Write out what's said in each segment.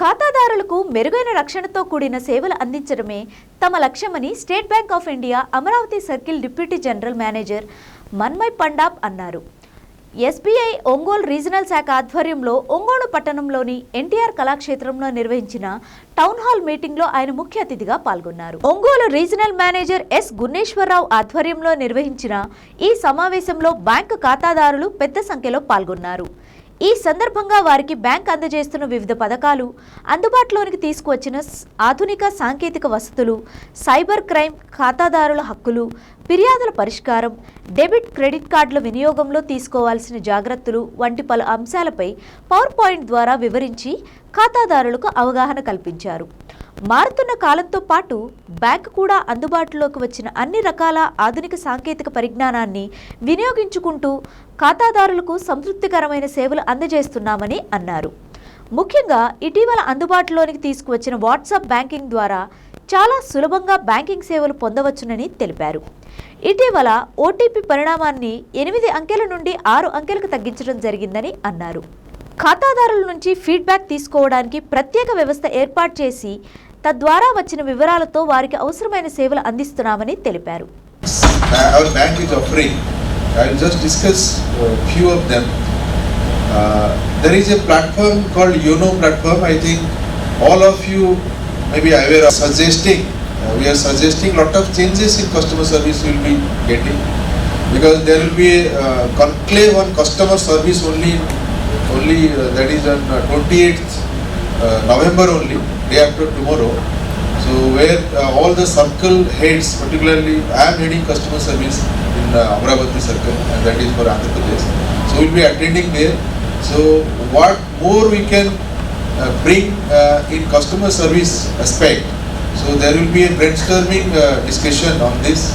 ఖాతాదారులకు మెరుగైన రక్షణతో కూడిన సేవలు అందించడమే తమ లక్ష్యమని state bank of India Amaravati circle deputy general manager Manmay Pandab అన్నారు. ఎస్బీఐ ఒంగోలు రీజనల్ శాఖ ఆధ్వర్యంలో ఒంగోలు పట్టణంలోని ఎన్టీఆర్ కళాక్షేత్రంలో నిర్వహించిన టౌన్ హాల్ మీటింగ్లో ఆయన ముఖ్య అతిథిగా పాల్గొన్నారు. Ongole regional manager S Gunneswararao ఆధ్వర్యంలో నిర్వహించిన ఈ సమావేశంలో బ్యాంకు ఖాతాదారులు పెద్ద సంఖ్యలో పాల్గొన్నారు. ఈ సందర్భంగా వారికి బ్యాంక్ అందజేస్తున్న వివిధ పథకాలు అందుబాటులోనికి తీసుకువచ్చిన ఆధునిక సాంకేతిక వసతులు సైబర్ క్రైమ్ ఖాతాదారుల హక్కులు ఫిర్యాదుల పరిష్కారం డెబిట్ క్రెడిట్ కార్డుల వినియోగంలో తీసుకోవాల్సిన జాగ్రత్తలు వంటి పలు అంశాలపై పవర్ పాయింట్ ద్వారా వివరించి ఖాతాదారులకు అవగాహన కల్పించారు. మారుతున్న కాలంతో పాటు బ్యాంక్ కూడా అందుబాటులోకి వచ్చిన అన్ని రకాల ఆధునిక సాంకేతిక పరిజ్ఞానాన్ని వినియోగించుకుంటూ ఖాతాదారులకు సంతృప్తికరమైన సేవలు అందజేస్తున్నామని అన్నారు. ముఖ్యంగా ఇటీవల అందుబాటులోనికి తీసుకువచ్చిన వాట్సాప్ బ్యాంకింగ్ ద్వారా చాలా సులభంగా బ్యాంకింగ్ సేవలు పొందవచ్చునని తెలిపారు. ఇటీవల ఓటీపీ పరిణామాన్ని ఎనిమిది అంకెల నుండి ఆరు అంకెలకు తగ్గించడం జరిగిందని అన్నారు. ఖాతాదారుల నుంచి ఫీడ్బ్యాక్ తీసుకోవడానికి ప్రత్యేక వ్యవస్థ ఏర్పాటు చేసి తద్వారా వచ్చిన వివరాలతో వారికి అవసరమైన సేవలు అందిస్తున్నామని తెలిపారు uh, there is a platform called Yono platform. I think all of you may aware of suggesting. Uh, we are suggesting lot of changes in customer service we will be getting because there will be a uh, conclave on customer service only. Only uh, that is on uh, 28th Uh, November only, day after tomorrow. So where uh, all the circle heads, particularly I am heading customer service in uh, Amravati circle and that is for Andhra Pradesh. So we'll be attending there. So what more we can uh, bring in customer service aspect so there will be a brainstorming uh, discussion on this.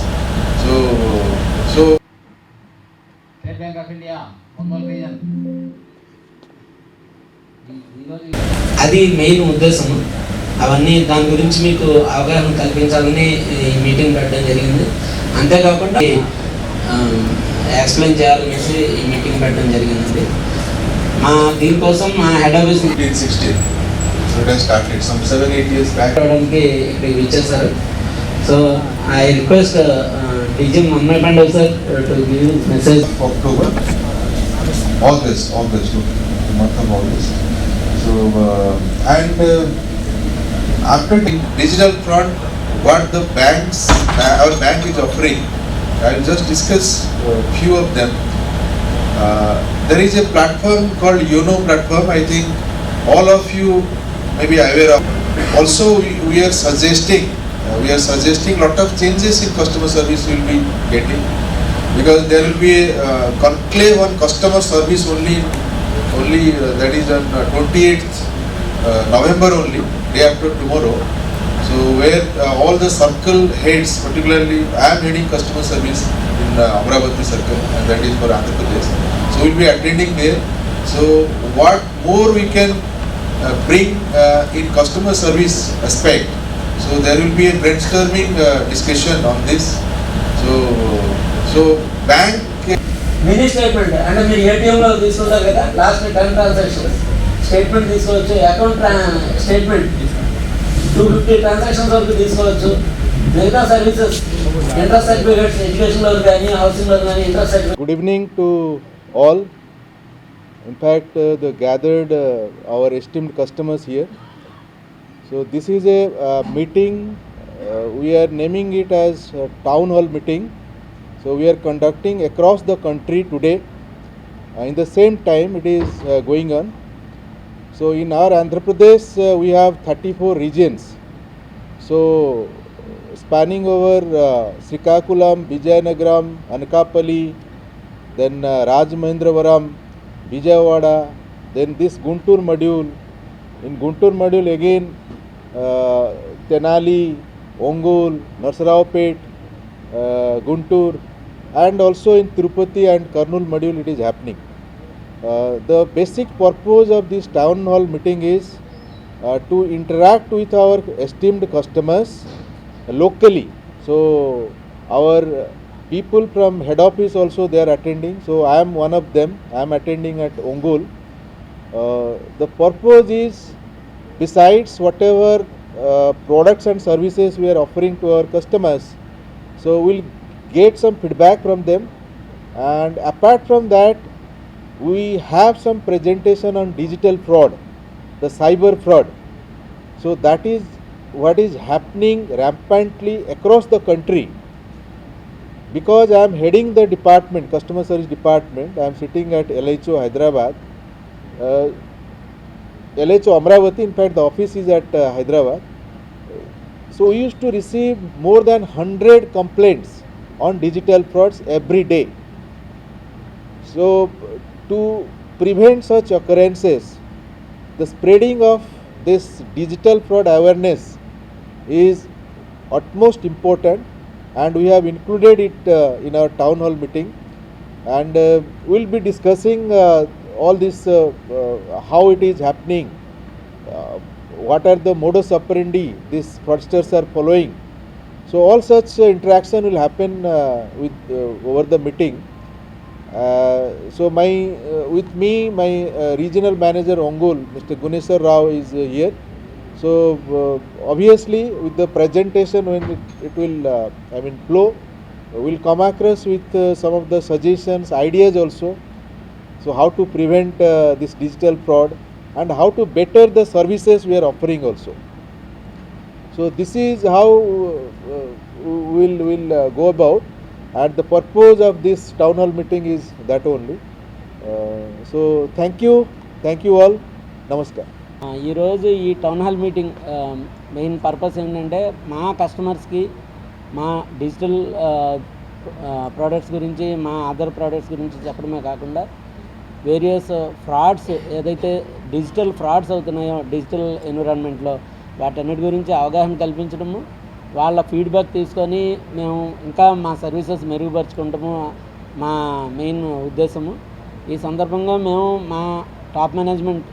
So, so. State Bank of India, one more. అది main ఉద్దేశం అవన్నీ దాని గురించి మీకు అవగాహన కల్పించాలని ఈ meeting పెట్టడం జరిగింది. అంతేకాకుండా ఎక్స్ప్లెయిన్ చేయాలనేసి ఈ మీటింగ్ పెట్టడం జరిగిందండి. మా దీనికోసం మా head office 15, 16. So it has started some seven, eight years back. రావడానికి ఇక్కడికి వచ్చేసారు సో ఐ రిక్వెస్ట్ డీజీ మమ్మల్ని పండుగ sir to give message October, August, August, okay, the and uh, after the digital front, what the banks, our bank is offering, I will just discuss a few of them. Uh, there is a platform called Yono platform, I think all of you may be aware of. Also, we, are suggesting, uh, we are suggesting lot of changes in customer service we will be getting because there will be a uh, conclave on customer service only, only uh, that is on uh, 28th uh, November only, day after tomorrow. So where uh, all the circle heads, particularly I am heading customer service in uh, Amravati circle and that is for Andhra Pradesh. So we'll be attending there. So what more we can uh, bring uh, in customer service aspect. So there will be a brainstorming uh, discussion on this. So so bank mini statement అంటే మీరు ఏటీఎంలో తీసుకుంటారు కదా last ten transaction statement తీసుకోవచ్చు account statement two fifty transactions వరకు తీసుకోవచ్చు మిగతా services interest certificates ఎడ్యుకేషన్లో కానీ హౌసింగ్లో కానీ interest certificate good evening to all In fact, uh, the gathered uh, our esteemed customers here. So this is a uh, meeting. Uh, we are naming it as a town hall meeting. So we are conducting across the country today. Uh, in the same time, it is uh, going on. So in our Andhra Pradesh, uh, we have 34 regions. So spanning over uh, Srikakulam, Vijayanagaram, Anakapalli, then uh, Rajmahendravaram, Vijayawada, then this Guntur module. In Guntur module again, uh, Tenali, Ongol, Narsaraopet, uh, Guntur, and also in Tirupati and Karnool module it is happening. Uh, the basic purpose of this town hall meeting is uh, to interact with our esteemed customers locally. So our people from head office also they are attending. So I am one of them. I am attending at Ongol. Uh, the purpose is besides whatever uh, products and services we are offering to our customers so we'll get some feedback from them and apart from that we have some presentation on digital fraud the cyber fraud so that is what is happening rampantly across the country because I am heading the department, customer service department. I am sitting at LHO Hyderabad. Uh, LHO Amravati, in fact, the office is at uh, Hyderabad. So we used to receive more than 100 complaints on digital frauds every day. So to prevent such occurrences, the spreading of this digital fraud awareness is utmost important and we have included it uh, in our town hall meeting and uh, we'll be discussing uh, all this uh, uh, how it is happening uh, what are the modus operandi these fraudsters are following so all such uh, interaction will happen uh, with uh, over the meeting. So my with me my regional manager Ongul Mr Guneswar Rao is here. So obviously with the presentation when it, it will I mean flow we'll come across with uh, some of the suggestions ideas also. So how to prevent uh, this digital fraud and how to better the services we are offering also so this is how will we'll go about uh, go about. And the purpose of this town hall meeting is that only. You so thank you. Thank you all. Namaskar. ఈరోజు ఈ town hall meeting main purpose ఏంటంటే మా కస్టమర్స్కి మా digital products గురించి మా other products గురించి చెప్పడమే కాకుండా వేరియస్ ఫ్రాడ్స్ ఏదైతే డిజిటల్ ఫ్రాడ్స్ అవుతున్నాయో డిజిటల్ ఎన్విరాన్మెంట్లో వాటన్నిటి గురించి అవగాహన కల్పించడము వాళ్ళ ఫీడ్బ్యాక్ తీసుకొని మేము ఇంకా మా సర్వీసెస్ మెరుగుపరుచుకుంటాము మా మెయిన్ ఉద్దేశము. ఈ సందర్భంగా మేము మా top management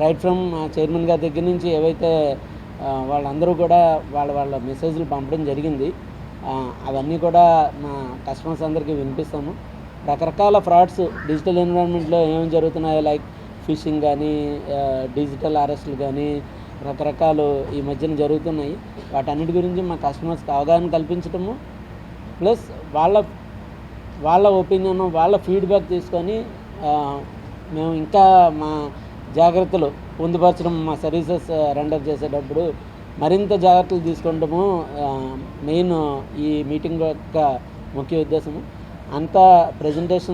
right from chairman గారి దగ్గర నుంచి ఏవైతే వాళ్ళందరూ కూడా వాళ్ళ వాళ్ళ మెసేజ్లు పంపడం జరిగింది. అవన్నీ కూడా మా కస్టమర్స్ అందరికీ వినిపిస్తాము. రకరకాల ఫ్రాడ్స్ డిజిటల్ ఎన్విరాన్మెంట్లో ఏమేమి జరుగుతున్నాయో లైక్ ఫిషింగ్ కానీ డిజిటల్ అరెస్టులు కానీ రకరకాలు ఈ మధ్యన జరుగుతున్నాయి. వాటన్నిటి గురించి మా కస్టమర్స్కి అవగాహన కల్పించడము ప్లస్ వాళ్ళ వాళ్ళ ఒపీనియన్ వాళ్ళ ఫీడ్బ్యాక్ తీసుకొని మేము ఇంకా మా జాగ్రత్తలు పొందుపరచడం మా సర్వీసెస్ రెండర్ చేసేటప్పుడు మరింత జాగ్రత్తలు తీసుకుంటాము మెయిన్ ఈ మీటింగ్ యొక్క ముఖ్య ఉద్దేశము. అంతా ప్రజెంటేషన్